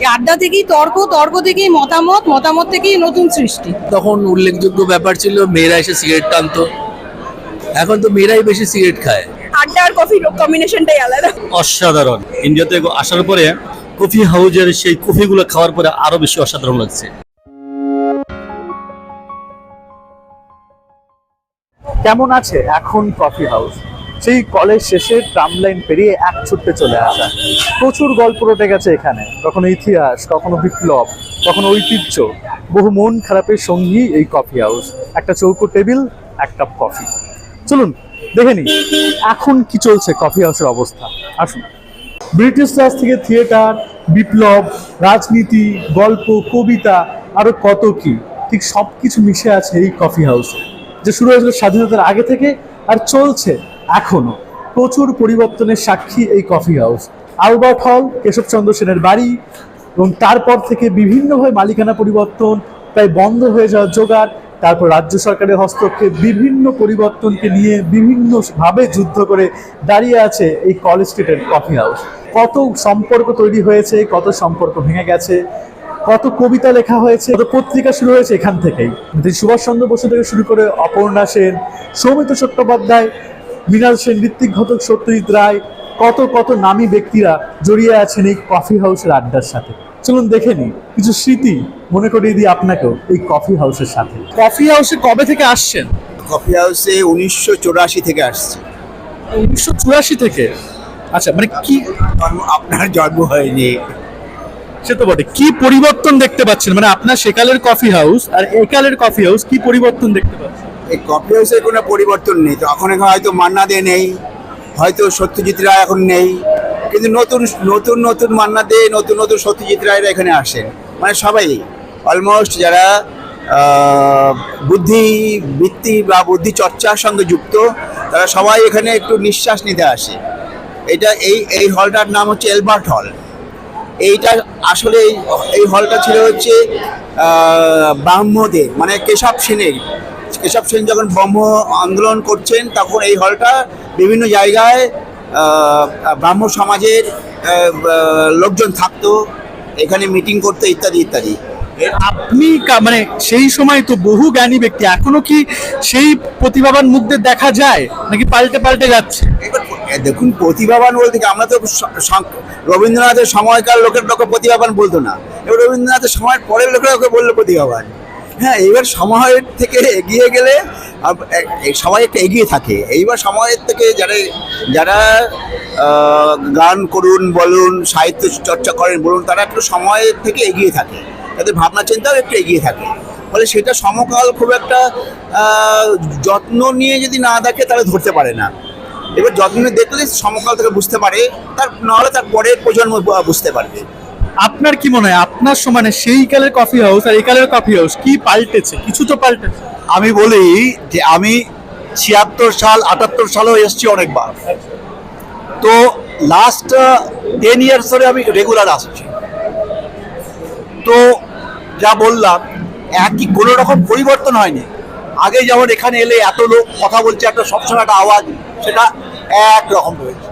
এই আড্ডা থেকেই তর্ক তর্ক থেকেই মতামত মতামত থেকেই নতুন সৃষ্টি। তখন উল্লেখযোগ্য ব্যাপার ছিল মেয়েরা এসে সিগারেট টানতো। এখন তো মেয়েরাই বেশি সিগারেট খায়। আড্ডা আর কফি কম্বিনেশনটাই আলাদা। অসাধারণ। ইন্ডিয়াতে আসার পরে কফি হাউজের সেই কফিগুলো খাওয়ার পরে আরও বেশি অসাধারণ লাগছে। কেমন আছে এখন কফি হাউস সেই কলেজ শেষে ট্রাম লাইন পেরিয়ে এক ছুটতে চলে আসা। প্রচুর গল্প রটে গেছে এখানে। কখনো ইতিহাস, কখনো বিপ্লব, কখনো ঐতিহ্য। বহু মন খারাপের সঙ্গী এই কফি হাউস একটা চৌকো টেবিল, এক কাপ কফি চলুন, দেখে নি এখন কি চলছে কফি হাউসের অবস্থা। আসুন। ব্রিটিশ রাজ থেকে থিয়েটার বিপ্লব, রাজনীতি, গল্প, কবিতা, আরও কত কি, ঠিক সব কিছু মিশে আছে এই কফি হাউসে যে শুরু হয়েছিল স্বাধীনতার আগে থেকে আর চলছে এখনও প্রচুর পরিবর্তনের সাক্ষী এই কফি হাউস আলবার্ট হল কেশবচন্দ্র সেনের বাড়ি এবং তারপর থেকে বিভিন্নভাবে মালিকানা পরিবর্তন প্রায় বন্ধ হয়ে যাওয়ার জোগাড়। তারপর রাজ্য সরকারের হস্তক্ষেপ বিভিন্ন পরিবর্তনকে নিয়ে বিভিন্নভাবে যুদ্ধ করে দাঁড়িয়ে আছে এই কলেজ স্ট্রিটের কফি হাউস কত সম্পর্ক তৈরি হয়েছে, কত সম্পর্ক ভেঙে গেছে, কত কবিতা লেখা হয়েছে, কত পত্রিকা শুরু হয়েছে এখান থেকেই। সুভাষচন্দ্র বসু থেকে শুরু করে অপর্ণা সেন সৌমিত চট্টোপাধ্যায় মৃণাল সেন ঋত্বিক ঘটক সত্যজিৎ রায় কত কত নামী ব্যক্তিরা জড়িয়ে আছেন এই কফি হাউসের আড্ডার সাথে। চলুন দেখে নিই কিছু স্মৃতি মনে করিয়ে দিই আপনাকেও এই কফি হাউসের সাথে। কফি হাউসে কবে থেকে আসছেন? কফি হাউসে উনিশশো চৌরাশি থেকে আসছে। উনিশশো চুরাশি থেকে? আচ্ছা মানে কি জন্ম- আপনার জন্ম হয়নি। সে তো বটে। কি পরিবর্তন দেখতে পাচ্ছেন? মানে আপনার সেকালের কফি হাউস আর একালের কফি হাউস কি পরিবর্তন দেখতে পাচ্ছেন? এই কফি হাউসের কোনো পরিবর্তন নেই। তো এখন এখানে হয়তো মান্না দে নেই, হয়তো সত্যজিৎ রায় এখন নেই। কিন্তু নতুন নতুন নতুন মান্না দে নতুন নতুন সত্যজিৎ রায়রা এখানে আসেন। মানে সবাই অলমোস্ট যারা বুদ্ধি বৃত্তি বা বুদ্ধি চর্চার সঙ্গে যুক্ত, তারা সবাই এখানে একটু নিঃশ্বাস নিতে আসে। এটা এই এই হলটার নাম হচ্ছে এলবার্ট হল এইটা আসলে এই- হলটা ছিল হচ্ছে ব্রাহ্মদের মানে কেশব সেনের কেশব সেন যখন ব্রহ্ম আন্দোলন করছেন তখন এই হলটা বিভিন্ন জায়গায় ব্রাহ্ম সমাজের লোকজন থাকতো এখানে মিটিং করতো ইত্যাদি ইত্যাদি। আপনি কা- মানে সেই সময় তো বহু জ্ঞানী ব্যক্তি এখনও কি সেই প্রতিভাবান মুখদের দেখা যায় নাকি পাল্টে পাল্টে যাচ্ছে? দেখুন প্রতিভাবান বলতে কি আমরা তো রবীন্দ্রনাথের সময়কার লোকের লোকে প্রতিভাবান বলতো না। এবার রবীন্দ্রনাথের সময়ের পরের লোকেরা ওকে বলল প্রতিভাবান। হ্যাঁ এবার সময়ের থেকে এগিয়ে গেলে সবাই একটু এগিয়ে থাকে। এইবার সময়ের থেকে যারা যারা গান করুন, বলুন, সাহিত্য চর্চা করেন, বলুন, তারা একটু সময়ের থেকে এগিয়ে থাকে। তাদের ভাবনা চিন্তাও একটু এগিয়ে থাকে। ফলে সেটা সমকাল খুব একটা যত্ন নিয়ে যদি না থাকে তাহলে ধরতে পারে না। এবার যত্ন দেখলে সমকাল থেকে বুঝতে পারে, তার, নাহলে তার পরের প্রজন্ম বুঝতে পারবে। আপনার কি মনে হয়? আপনার সমানে সেই কালের কফি হাউস আর এই কালের কফি হাউস কি পাল্টেছে? কিছু তো পাল্টেছে। আমি বলি যে আমি ছিয়াত্তর সাল, আটাত্তর সালেও এসেছি অনেকবার। তো লাস্ট টেন ইয়ার্স ধরে আমি রেগুলার আসছি। তো যা বললাম, একই কোনো রকম পরিবর্তন হয়নি। আগে যেমন এখানে এলে এত লোক কথা বলছে, একটা সবসময় একটা আওয়াজ, সেটা একরকম রয়েছে।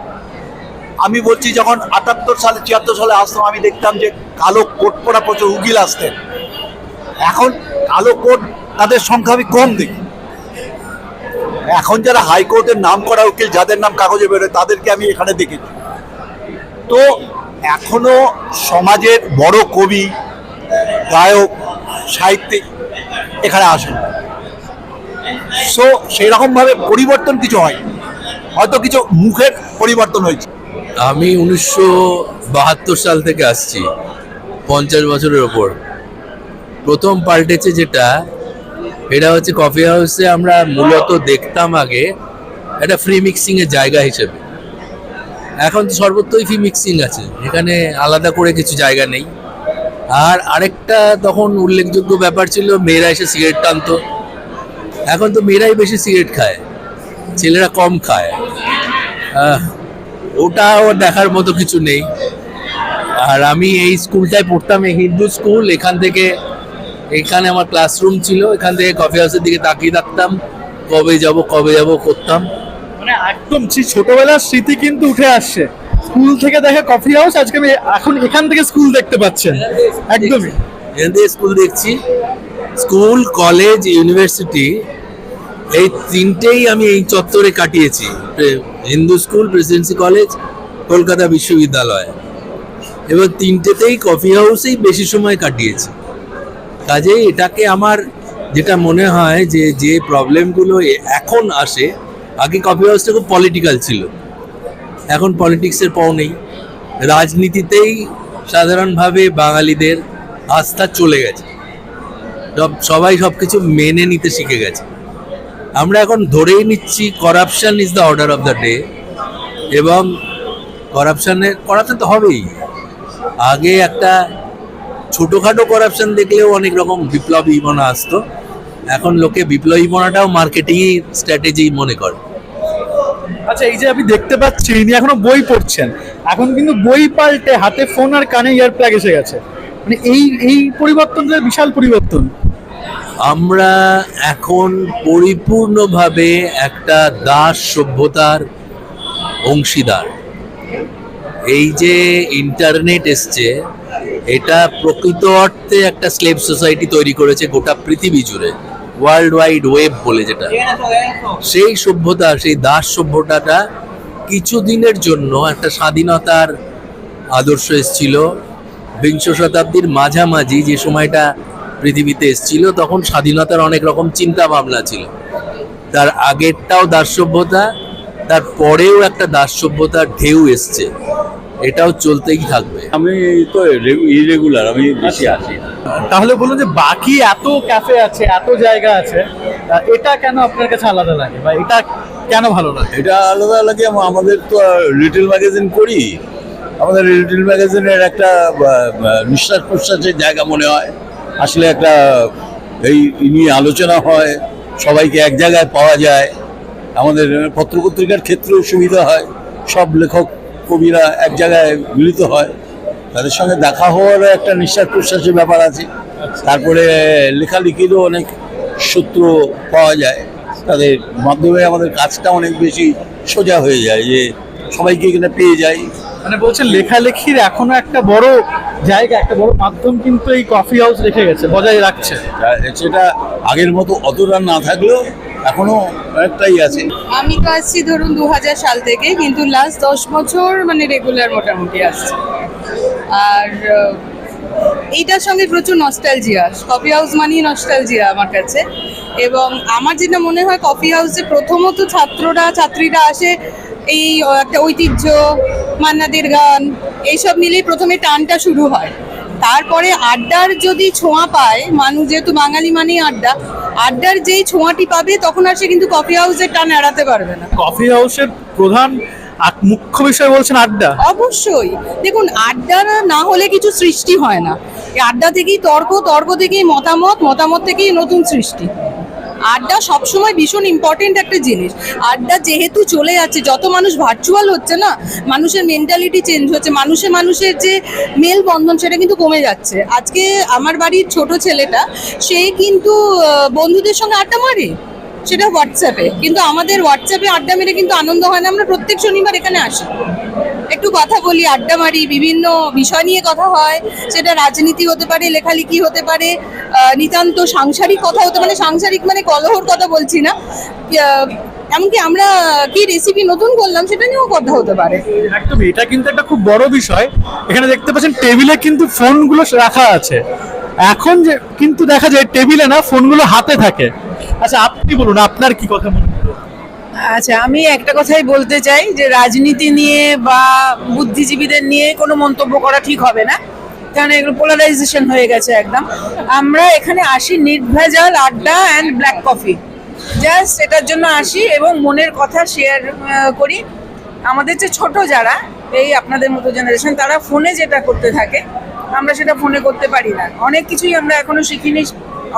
আমি বলছি, যখন আটাত্তর সালে, ছিয়াত্তর সালে আসতাম, আমি দেখতাম যে কালো কোট পরা প্রচুর উকিল আসতেন। এখন কালো কোট, তাদের সংখ্যা আমি কম দেখি। এখন যারা হাইকোর্টের নাম করা উকিল, যাদের নাম কাগজে বেরোয়, তাদেরকে আমি এখানে দেখেছি। তো এখনও সমাজের বড় কবি, গায়ক, সাহিত্যিক এখানে আসেন। সো সেই রকমভাবে পরিবর্তন কিছু হয় হয়তো কিছু মুখের পরিবর্তন হয়েছে। আমি উনিশশো বাহাত্তর সাল থেকে আসছি পঞ্চাশ বছরের ওপর। প্রথম পাল্টেছে যেটা এটা হচ্ছে কফি হাউসে আমরা মূলত দেখতাম আগে একটা ফ্রি মিক্সিং এর জায়গা হিসেবে। এখন তো সর্বত্রই ফ্রি মিক্সিং আছে এখানে আলাদা করে কিছু জায়গা নেই। আর আরেকটা তখন উল্লেখযোগ্য ব্যাপার ছিল মেয়েরা এসে সিগারেট টানতো। এখন তো মেয়েরাই বেশি সিগারেট খায় ছেলেরা কম খায়। আহ, ওটাও দেখার মতো কিছু নেই। আর আমি এই স্কুলটায় পড়তাম এই হিন্দু স্কুল এখান থেকে এখানে আমার ক্লাসরুম ছিল এখান থেকে কফি হাউসের দিকে তাকিয়ে থাকতাম কবে যাব কবে যাব করতাম। মানে একদম ছোটবেলার স্মৃতি কিন্তু উঠে আসছে। স্কুল থেকে দেখা কফি হাউস আজকে আমি এখন এখান থেকে স্কুল দেখতে পাচ্ছেন। একদমই। এখান থেকে স্কুল দেখছি। স্কুল কলেজ ইউনিভার্সিটি এই তিনটেই আমি এই চত্বরে কাটিয়েছি। Hindu school, presidency college, Kolkata বিশ্ববিদ্যালয়। এবার তিনটেতেই কফি হাউসেই বেশি সময় কাটিয়েছি। কাজেই এটাকে আমার যেটা মনে হয় যে যে প্রবলেমগুলো এখন আসে, আগে কফি হাউসটা খুব পলিটিক্যাল ছিল। এখন পলিটিক্সের পাও নেই। রাজনীতিতেই সাধারণভাবে বাঙালিদের আস্থা চলে গেছে। সব, সবাই সব কিছু মেনে নিতে শিখে গেছে। আমরা এখন ধরেই নিচ্ছি corruption is the order of the day এবং করাপশানে করাপশন তো হবেই। আগে একটা ছোটোখাটো করাপশন দেখলেও অনেক রকম বিপ্লবী মনে আসতো। এখন লোকে বিপ্লবী মনাটাও মার্কেটিং স্ট্র্যাটেজি মনে করে। আচ্ছা এই যে আমি দেখতে পাচ্ছি, ইনি এখনও বই পড়ছেন। এখন কিন্তু বই পাল্টে হাতে ফোন আর কানে ইয়ার প্লাগ এসে গেছে। মানে এই এই পরিবর্তনটা বিশাল পরিবর্তন। আমরা এখন পরিপূর্ণভাবে একটা দাস সভ্যতার অংশীদার। এই যে ইন্টারনেট এসছে, এটা প্রকৃত অর্থে একটা স্লেভ সোসাইটি তৈরি করেছে গোটা পৃথিবী জুড়ে ওয়ার্ল্ড ওয়াইড ওয়েব বলে যেটা। সেই সভ্যতা, সেই দাস সভ্যতাটা কিছুদিনের জন্য একটা স্বাধীনতার আদর্শ এসেছিল। বিংশ শতাব্দীর মাঝামাঝি যে সময়টা পৃথিবীতে এসেছিল তখন স্বাধীনতার অনেক রকম চিন্তা ভাবনা ছিল। তার আগেরটাও দাস সভ্যতা তার পরেও একটা দাস সভ্যতার ঢেউ এসছে। এটাও চলতেই থাকবে। আমি তো ইরেগুলার আমি বেশি আসি তাহলে বলুন যে বাকি এত ক্যাফে আছে এত জায়গা আছে এটা কেন আপনার কাছে আলাদা লাগে? বা এটা কেন ভালো লাগে? এটা আলাদা লাগে আমাদের তো রিটেল ম্যাগাজিন করি। আমাদের রিটেল ম্যাগাজিনের একটা নিঃশ্বাস প্রশ্বাসের জায়গা মনে হয়। আসলে একটা, এই নিয়ে আলোচনা হয়, সবাইকে এক জায়গায় পাওয়া যায়। আমাদের পত্রপত্রিকার ক্ষেত্রেও সুবিধা হয়। সব লেখক কবিরা এক জায়গায় মিলিত হয়। তাদের সঙ্গে দেখা হওয়ারও একটা নিঃশ্বাস প্রশ্বাসের ব্যাপার আছে। তারপরে লেখালেখিরও অনেক সূত্র পাওয়া যায়। তাদের মাধ্যমে আমাদের কাজটা অনেক বেশি সোজা হয়ে যায় যে সবাইকে এখানে পেয়ে যাই। মানে বলছেন লেখালেখির এখনও একটা বড় জায়গা একটা বড় মাধ্যম কিন্তু এই কফি হাউস রেখে গেছে বজায় রাখছে। সেটা আগের মতো অতটা না থাকলেও এখনও অনেকটাই আছে। আমি তো আসছি ধরুন দু হাজার সাল থেকে কিন্তু লাস্ট দশ বছর মানে রেগুলার মোটামুটি আসছি। আর এইটার সঙ্গে প্রচুর নস্টালজিয়া কফি হাউস মানেই নস্টালজিয়া আমার কাছে। এবং আমার যেটা মনে হয় কফি হাউসে প্রথমত ছাত্ররা ছাত্রীরা আসে এই একটা ঐতিহ্য মান্নাদের গান এইসব মিলেই প্রথমে টানটা শুরু হয়। তারপরে আড্ডার যদি ছোঁয়া পায় মানুষ যেহেতু বাঙালি মানেই আড্ডা আড্ডার যেই ছোঁয়াটি পাবে তখন আর সে কিন্তু কফি হাউসের টান এড়াতে পারবে না। কফি হাউসের প্রধান মুখ্য বিষয় বলছেন আড্ডা। অবশ্যই। দেখুন আড্ডা না হলে কিছু সৃষ্টি হয় না। এই আড্ডা থেকেই তর্ক তর্ক থেকেই মতামত মতামত থেকেই নতুন সৃষ্টি। আড্ডা সবসময় ভীষণ ইম্পর্টেন্ট একটা জিনিস। আড্ডা যেহেতু চলে যাচ্ছে, যত মানুষ ভার্চুয়াল হচ্ছে না, মানুষের মেন্টালিটি চেঞ্জ হচ্ছে, মানুষে মানুষের যে মেল বন্ধন সেটা কিন্তু কমে যাচ্ছে। আজকে আমার বাড়ির ছোট ছেলেটা, সে কিন্তু বন্ধুদের সঙ্গে আড্ডা মারে। সেটা হোয়াটসঅ্যাপে কিন্তু আমাদের হোয়াটসঅ্যাপে আড্ডা মেরে কিন্তু আনন্দ হয় না। আমরা প্রত্যেক শনিবার এখানে আসি। একটু কথা বলি, আড্ডা মারি, বিভিন্ন বিষয় নিয়ে কথা হয়। সেটা রাজনীতি হতে পারে, লেখালেখি হতে পারে নিতান্ত সাংসারিক কথা হতে পারে। সাংসারিক মানে কলহর কথা বলছি না। এমনকি আমরা কি রেসিপি নতুন করলাম, সেটা নিয়েও কথা হতে পারে। একদম এটা কিন্তু একটা খুব বড় বিষয়। এখানে দেখতে পাচ্ছেন, টেবিলে কিন্তু ফোনগুলো রাখা আছে। এখন যে, কিন্তু দেখা যায়, টেবিলে না, ফোনগুলো হাতে থাকে। আচ্ছা আপনি বলুন, আপনার কি কথা মনে আচ্ছা আমি একটা কথাই বলতে চাই যে রাজনীতি নিয়ে বা বুদ্ধিজীবীদের নিয়ে কোনো মন্তব্য করা ঠিক হবে না। কারণ এগুলো পোলারাইজেশন হয়ে গেছে একদম। আমরা এখানে আসি নির্ভেজাল আড্ডা অ্যান্ড ব্ল্যাক কফি জাস্ট এটার জন্য আসি এবং মনের কথা শেয়ার করি। আমাদের যে ছোট যারা, এই আপনাদের মতো জেনারেশন তারা ফোনে যেটা করতে থাকে, আমরা সেটা ফোনে করতে পারি না। অনেক কিছুই আমরা এখনও শিখিনি।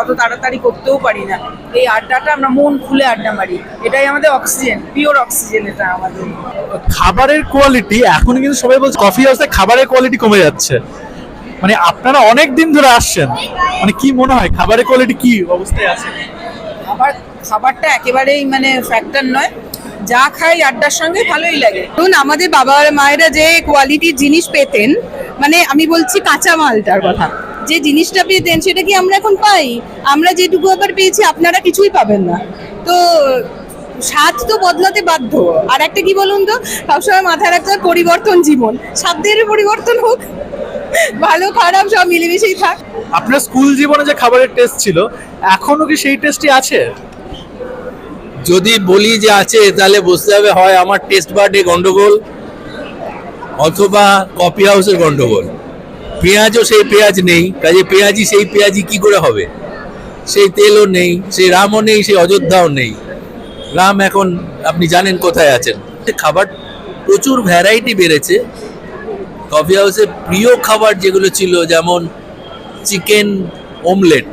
অত তাড়াতাড়ি করতেও পারি না। এই আড্ডাটা আমরা মন খুলে আড্ডা মারি। এটাই আমাদের অক্সিজেন পিওর অক্সিজেন এটা আমাদের। খাবারের কোয়ালিটি এখন কিন্তু সবাই বলছে কফি হাউসে খাবারের কোয়ালিটি কমে যাচ্ছে। মানে আপনারা অনেক দিন ধরে আসছেন। মানে কি মনে হয় খাবারের কোয়ালিটি কি অবস্থায় আছে? খাবার খাবারটা একেবারেই মানে ফ্যাক্টর নয়। যা খাই আড্ডার সঙ্গে ভালোই লাগে। ধরুন আমাদের বাবা মায়েরা যে কোয়ালিটির জিনিস পেতেন মানে আমি বলছি কাঁচা মালটার কথা। যে জিনিসটা পেতেন সেটা কি আমরা এখন পাই? আমরা যেটুকু আবার পেয়েছি আপনারা কিছুই পাবেন না। তো স্বাদ তো বদলাতে বাধ্য। আর একটা কি বলুন তো? সবসময় মাথায় রাখতে হয় পরিবর্তন জীবন। স্বাদের পরিবর্তন হোক ভালো খারাপ সব মিলেমিশেই থাক। আপনার স্কুল জীবনে যে খাবারের টেস্ট ছিল এখনও কি সেই টেস্টই আছে? যদি বলি যে আছে তাহলে বুঝতে হবে হয় আমার টেস্ট বার্ডে গন্ডগোল অথবা কপি হাউসের গন্ডগোল। পেঁয়াজও সেই পেঁয়াজ নেই, কাজে পেঁয়াজি সেই পেঁয়াজি কি করে হবে? সেই তেলও নেই, সেই রামও নেই, সেই অযোধ্যাও নেই। রাম এখন, আপনি জানেন কোথায় আছেন। খাবার প্রচুর ভ্যারাইটি বেড়েছে। কফি হাউসে প্রিয় খাবার যেগুলো ছিল, যেমন চিকেন ওমলেট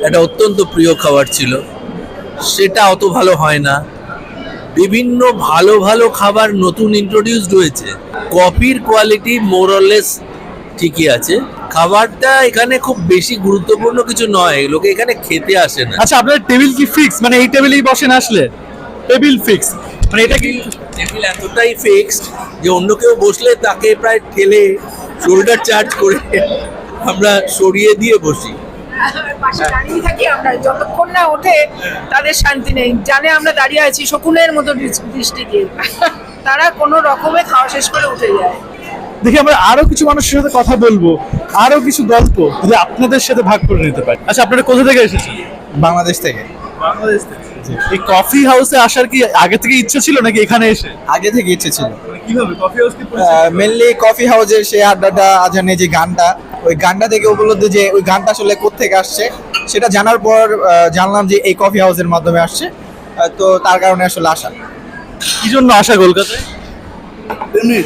এটা অত্যন্ত প্রিয় খাবার ছিল। সেটা অত ভালো হয় না। বিভিন্ন ভালো ভালো খাবার নতুন ইন্ট্রোডিউসড হয়েছে। কফির কোয়ালিটি মোরলেস ঠিকই আছে। খাবারটা এখানে খুব বেশি গুরুত্বপূর্ণ কিছু নয় লোকে এখানে খেতে আসে না। আচ্ছা আপনার টেবিল কি ফিক্স মানে এই টেবিলেই বসেন আসলে? টেবিল ফিক্স মানে এটা কি টেবিল এতটাই ফিক্সড যে অন্য কেউ বসলে তাকে প্রায় ঠেলে শোল্ডার চার্জ করে আমরা সরিয়ে দিয়ে বসি। পাশে দাঁড়িয়ে থাকি আমরা যতক্ষণ না ওঠে তাদের শান্তি নেই। জানে আমরা দাঁড়িয়ে আছি শকুনের মতো দৃষ- দৃষ্টি দিয়ে তারা কোনো রকমে খাওয়া শেষ করে উঠে যায়। দেখি আমরা আরও কিছু মানুষের সাথে কথা বলব আরও কিছু গল্প যদি আপনাদের সাথে ভাগ করে নিতে পারি। আচ্ছা আপনারা কোথা থেকে এসেছেন? বাংলাদেশ থেকে। বাংলাদেশ থেকে। এই কফি হাউসে আসার কি আগে থেকে ইচ্ছা ছিল নাকি এখানে এসে? আগে থেকে ইচ্ছে ছিল। কীভাবে? কফি হাউস কি মেনলি কফি হাউসের সেই আড্ডাটা আজানে যে গানটা ওই গানটা থেকে উপলব্ধ যে ওই গানটা আসলে কোত্থেকে আসছে সেটা জানার পর জানলাম যে এই কফি হাউসের মাধ্যমে আসছে। তো তার কারণে আসলে আসা। কি জন্য আসা কলকাতায়? এমনি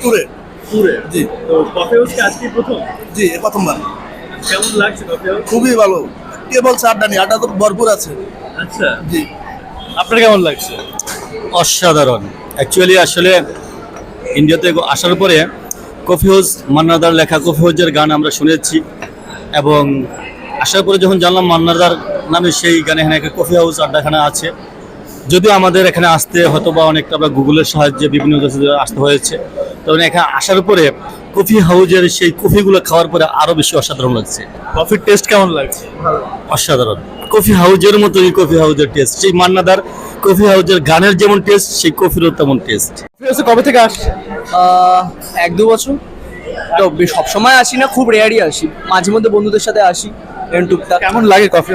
ট্যুরে ট্যুরে জি। তো কফি হাউস আজকে প্রথম? জি প্রথমবার। কেমন লাগছে কফি হাউস খুবই ভালো। কে বলছে আড্ডা নেই আড্ডা তো ভরপুর আছে। আচ্ছা। জি। আপনার কেমন লাগছে? অসাধারণ। অ্যাকচুয়ালি আসলে ইন্ডিয়াতে আসার পরে কফি হাউস মান্নাদার লেখা কফি হাউসের গান আমরা শুনেছি এবং আসার পরে যখন জানলাম মান্নাদার নামে সেই গানে এখানে একটা কফি হাউস আড্ডাখানা আছে যদিও আমাদের এখানে আসতে হয়তো বা অনেকটা আমরা গুগলের সাহায্যে বিভিন্ন দেশে আসতে হয়েছে। তখন এখানে আসার পরে কফি হাউসের সেই কফিগুলো খাওয়ার পরে আরও বেশি অসাধারণ লাগছে। কফির টেস্ট কেমন লাগছে? অসাধারণ। কফি হাউজের মতোই কফি হাউজের টেস্ট সেই মান্নাদার কফি হাউজের গানের যেমন টেস্ট সেই কফিরও তেমন টেস্ট কবে থেকে আসছে আহ, এক দু বছর। তো সবসময় আসি না খুব রেয়ারই আসি। মাঝে মধ্যে বন্ধুদের সাথে আসি এরকম টুকটাক। কেমন লাগে কফি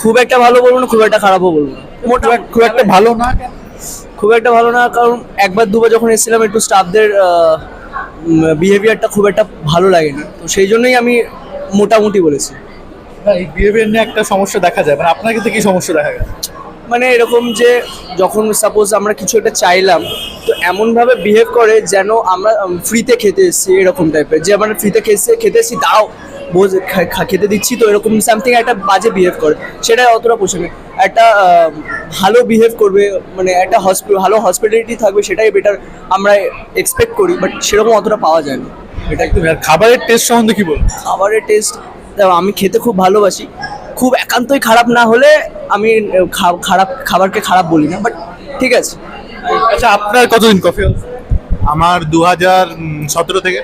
খুব একটা ভালো বলব না খুব একটা খারাপও বলব না। খুব একটা ভালো না খুব একটা ভালো না কারণ একবার দুবার যখন এসেছিলাম একটু স্টাফদের বিহেভিয়ারটা খুব একটা ভালো লাগেনি। তো সেই জন্যই আমি মোটামুটি বলেছি। এই বিহেভিয়ার নিয়ে একটা সমস্যা দেখা যায় মানে আপনার ক্ষেত্রে কি সমস্যা দেখা গেছে মানে এরকম যে যখন সাপোজ আমরা কিছু একটা চাইলাম তো এমনভাবে বিহেভ করে যেন আমরা ফ্রিতে খেতে এসেছি এরকম টাইপের যে আমরা ফ্রিতে খেতে খেতে এসেছি দাও। বোঝ খেতে দিচ্ছি তো এরকম সামথিং একটা বাজে বিহেভ করে। সেটা অতটা পোষাবে। একটা ভালো বিহেভ করবে মানে একটা হসপি ভালো হসপিটালিটি থাকবে সেটাই বেটার আমরা এক্সপেক্ট করি বাট সেরকম অতটা পাওয়া যায় না। এটা একটু খাবারের টেস্ট সম্বন্ধে কি বলব? খাবারের টেস্ট আমি খেতে খুব ভালোবাসি। খুব একান্তই খারাপ না হলে আমি খারাপ খাবারকে খারাপ বলি না বাট ঠিক আছে। আচ্ছা আপনার কতদিন কফি আমার দু হাজার সতেরো থেকে।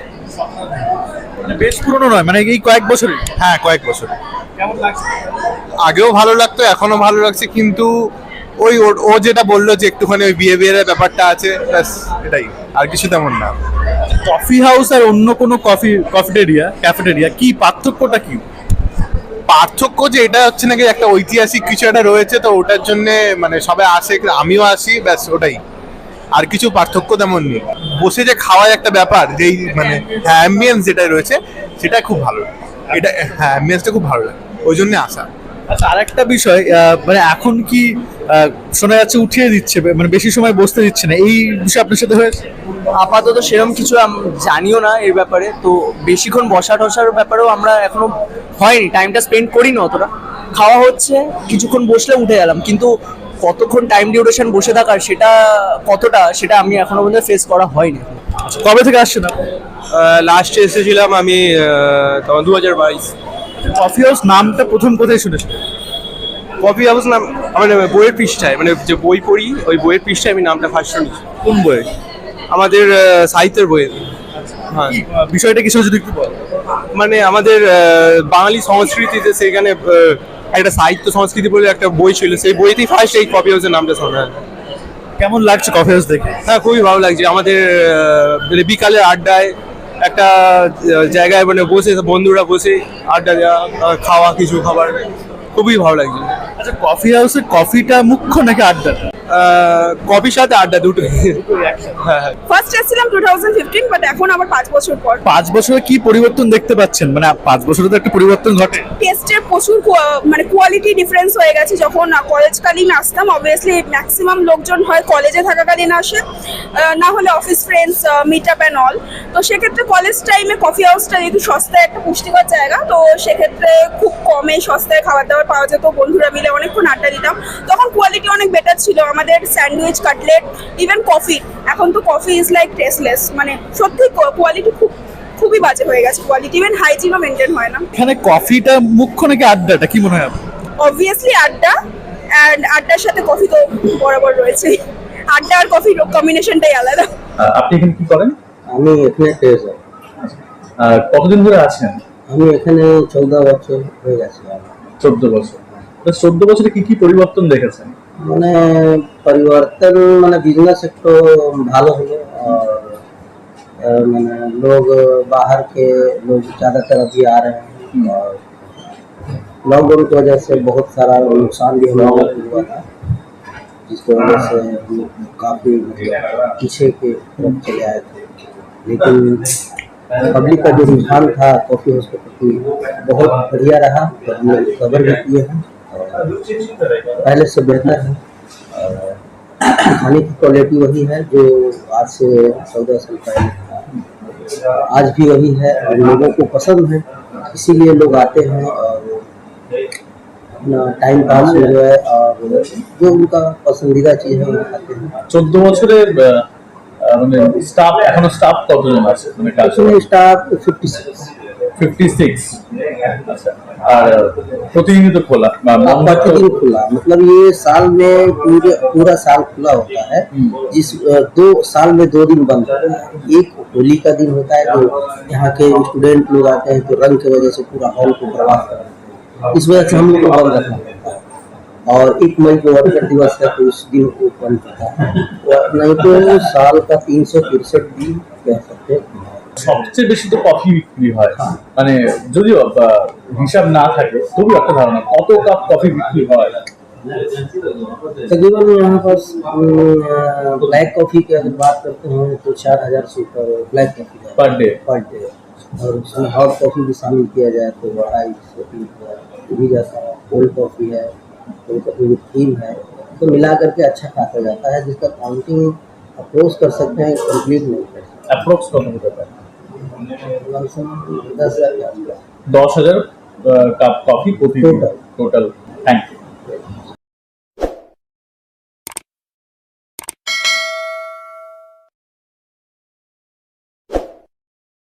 বেশ পুরনো নয় মানে এই কয়েক বছরই হ্যাঁ কয়েক বছর কেমন লাগছে? আগেও ভালো লাগতো এখনও ভালো লাগছে কিন্তু ওই ও যেটা বলল যে একটুখানি ওই বিহেভিয়ারের ব্যাপারটা আছে ব্যাস এটাই। আর কিছু তেমন না। কফি হাউস আর অন্য কোনো কফি কফিটেরিয়া ক্যাফেটেরিয়া কি পার্থক্যটা কি? পার্থক্য যে এটা হচ্ছে নাকি একটা ঐতিহাসিক কিছু একটা রয়েছে তো ওটার জন্য মানে সবাই আসে আমিও আসি ব্যাস ওটাই। আর কিছু পার্থক্য তেমন নেই। বসে যে খাওয়ার একটা ব্যাপার যেই মানে অ্যাম্বিয়েন্স যেটা রয়েছে সেটা খুব ভালো। এটা হ্যাঁ অ্যাম্বিয়েন্সটা খুব ভালো লাগে। ওই জন্য আসা। আচ্ছা আরেকটা বিষয় মানে এখন কি শোনা যাচ্ছে উঠিয়ে দিচ্ছে মানে বেশি সময় বসতে দিচ্ছে না এই বিষয় আপনার সাথে হয়েছে? আপাতত সেরকম কিছু আম- জানিও না এর ব্যাপারে। তো বেশিক্ষণ বসা টসার ব্যাপারেও আমরা এখনও হয়নি টাইমটা স্পেন্ড করি না অতটা। খাওয়া হচ্ছে কিছুক্ষণ বসলে উঠে গেলাম। কিন্তু কতক্ষণ টাইম ডিউরেশন বসে থাকার সেটা কতটা সেটা আমি এখনও পর্যন্ত ফেস করা হয়নি। আচ্ছা, কবে থেকে আসছেন আপনি? লাস্টে এসেছিলাম আমি তখন দু হাজার বাইশ। কফি হাউস নামটা প্রথম কোথায় শুনেছিলেন কফি হাউস নাম মানে বইয়ের পৃষ্ঠায় মানে যে বই পড়ি ওই বইয়ের পৃষ্ঠায় আমি নামটা ফার্স্ট শুনেছি। কোন বই? আমাদের সাহিত্যের বইয়ের হ্যাঁ। বিষয়টা কিছু যদি একটু বল মানে আমাদের বাঙালি সংস্কৃতিতে সেখানে একটা সাহিত্য সংস্কৃতি বলে একটা বই ছিল সেই বইতেই ফার্স্ট এই কফি হাউসের নামটা শোনা কেমন লাগছে কফি হাউস দেখে? হ্যাঁ খুবই ভালো লাগছে। আমাদের মানে বিকালের আড্ডায় একটা জায়গায় মানে বসে বন্ধুরা বসে আড্ডা দেওয়া খাওয়া কিছু খাবার খুবই ভালো লাগছে। আচ্ছা কফি হাউসে কফিটা মুখ্য নাকি আড্ডাটা? কফির সাথে আড্ডা দুটো। হ্যাঁ হ্যাঁ। ফার্স্ট এসেছিলাম টু থাউজেন্ড ফিফটিন বাট এখন আবার পাঁচ বছর পর। পাঁচ বছরে কি পরিবর্তন দেখতে পাচ্ছেন? মানে পাঁচ বছরে তো একটা পরিবর্তন ঘটে। টেস্টের প্রচুর মানে কোয়ালিটি ডিফারেন্স হয়ে গেছে। যখন কলেজকালীন আসতাম অবভিয়াসলি ম্যাক্সিমাম লোকজন হয় কলেজে থাকাকালীন আসে। না হলে office friends meet up and all তো সেক্ষেত্রে কলেজ টাইমে কফি হাউসটা যেহেতু সস্তায় একটা পুষ্টিকর জায়গা তো সেক্ষেত্রে খুব কমে সস্তায় খাবার দাবার পাওয়া যেত। বন্ধুরা মিলে অনেকক্ষণ আড্ডা দিতাম। তখন কোয়ালিটি অনেক বেটার ছিল। আমাদের স্যান্ডউইচ কাটলেট ইভেন কফি এখন তো কফি ইজ লাইক টেস্টলেস মানে সত্যি কোয়ালিটি খুব খুবই বাজে হয়ে গেছে কোয়ালিটি ইভেন হাইজিনও মেনটেন হয় না। এখানে কফিটা মুখ্য নাকি আড্ডাটা? কি মনে হয় অবভিয়াসলি আড্ডা অ্যান্ড আড্ডার সাথে কফি তো বরাবর রয়েছে আড্ডা আর কফির কম্বিনেশনটাই আলাদা। আপনি এখানে কি করেন? আমি এখানে ট্রেজার আর কতদিন ধরে আছেন? আমি এখানে চৌদ্দ বছর হয়ে গেছে। চোদ্দ বছর। তো চোদ্দ বছরে কি কি পরিবর্তন দেখেছেন? মানে परिवर्तन মানে बिजनेस একটু ভালো হলো और अ, মানে लोग बाहर के लोग ज्यादातर अभी आ रहे हैं और लॉकडाउन की वजह से बहुत सारा नुकसान भी हम लोगों को हुआ था जिसकी वजह से हम लोग काफी मतलब पीछे के तरफ चले आए थे लेकिन पब्लिक का जो रुझान था कॉफी हाउस के प्रति बहुत बढ़िया रहा तो हम लोग कवर भी किए हैं और पहले से बेहतर है और खाने की क्वालिटी वही है जो आज से चौदह साल पहले था आज भी वही है और लोगों को पसंद है इसीलिए लोग आते हैं और अपना टाइम पास हो जाए और जो उनका पसंदीदा चीज़ है वो खाते हैं চোদ্দ বছরে আহ, আহ, মানে স্টাফ এখনো স্টাফ কতজন আছে মানে কাজ उसमें स्टाफ तो खोला। हाँ, प्रतिदिन तो खुला। मतलब ये साल में पूरे पूरा साल खुला होता है। जिस दो साल में दो दिन बंद होता है। एक होली का दिन होता है तो यहाँ के स्टूडेंट लोग आते हैं तो रंग की वजह से पूरा हॉल को बर्बाद हैं। इस वजह से हम लोग को बंद रखना पड़ता है। और एक मई को वर्कर दिवस है तो उस दिन को बंद होता है। नहीं तो साल का तीन सौ तिरसठ दिन कह सकते हैं। সবচেয়ে বেশি তো কফি বিক্রি হয় মানে যদিও বা, হিসাব না থাকে তবু একটা ধারণা কত কাপ কফি বিক্রি হয় तकरीबन यहाँ पर ब्लैक कॉफी की अगर बात करते हैं तो चार हजार से ऊपर ब्लैक कॉफी है पर डे पर डे और उसमें हॉट कॉफी भी शामिल किया जाए तो अढ़ाई से तीन हजार भी जाता है कोल्ड कॉफी है कोल्ड कॉफी विथ क्रीम है तो मिला करके अच्छा खासा जाता है जिसका काउंटिंग अप्रोच कर सकते हैं कंप्लीट नहीं कर सकते অ্যাপ্রক্স কত হতে পারে लमसम दस हज़ार दस हज़ार coffee total total thank you